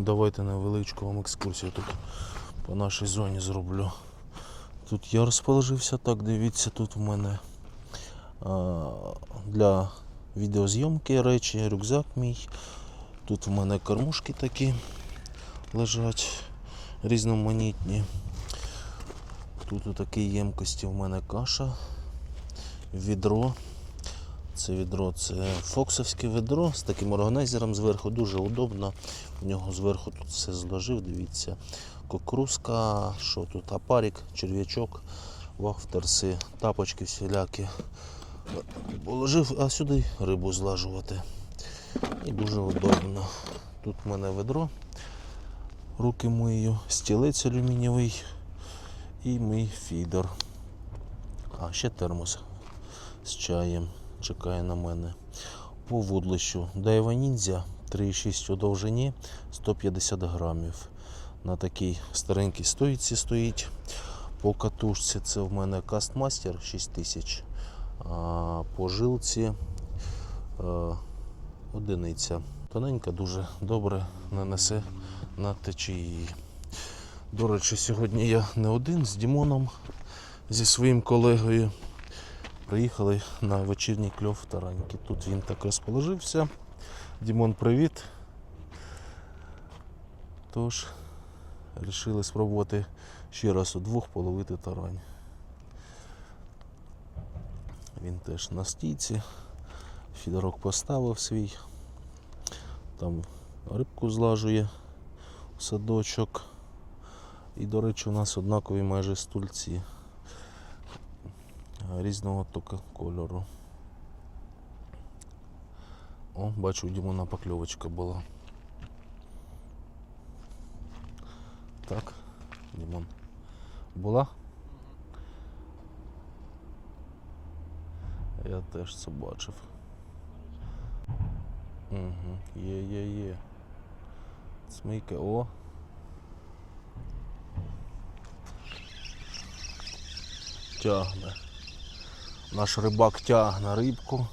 Давайте невеличку вам екскурсію тут по нашій зоні зроблю. Тут я розположився, так дивіться, тут в мене а, для відеозйомки речі, рюкзак мій. Тут в мене кормушки такі лежать різноманітні. Тут у такій ємкості в мене каша, відро. Це відро це фоксовське відро з таким органайзером зверху, дуже удобно. В нього зверху тут все зложив, дивіться. Кукурузка, що тут, апарік, черв'ячок, вахтерси, тапочки всілякі. Положив, а сюди рибу злажувати. І дуже удобно. Тут в мене ведро, руки мию, стілець алюмінієвий і мій фідер. А ще термос з чаєм чекає на мене. По вудлищу Дайва Ніндзя 3,6 у довжині 150 грамів. На такій старенькій стоїці стоїть. По катушці це в мене Кастмастер 6000. А по жилці е, одиниця. Тоненька дуже добре нанесе на течії. До речі, сьогодні я не один з Дімоном, зі своїм колегою. Приїхали на вечірній кльов тараньки. Тут він так розположився. Дімон, привіт. Тож, вирішили спробувати ще раз у двох половити тарань. Він теж на стійці. Фідерок поставив свій. Там рибку злажує садочок. І, до речі, у нас однакові майже стульці різного тока кольору. О, бачу, у Дімона покльовочка була. Так, Дімон. Була? Я теж це бачив. Угу. Є, є, є. Смийка, о. Тягне. Наш рибак тягне рибку.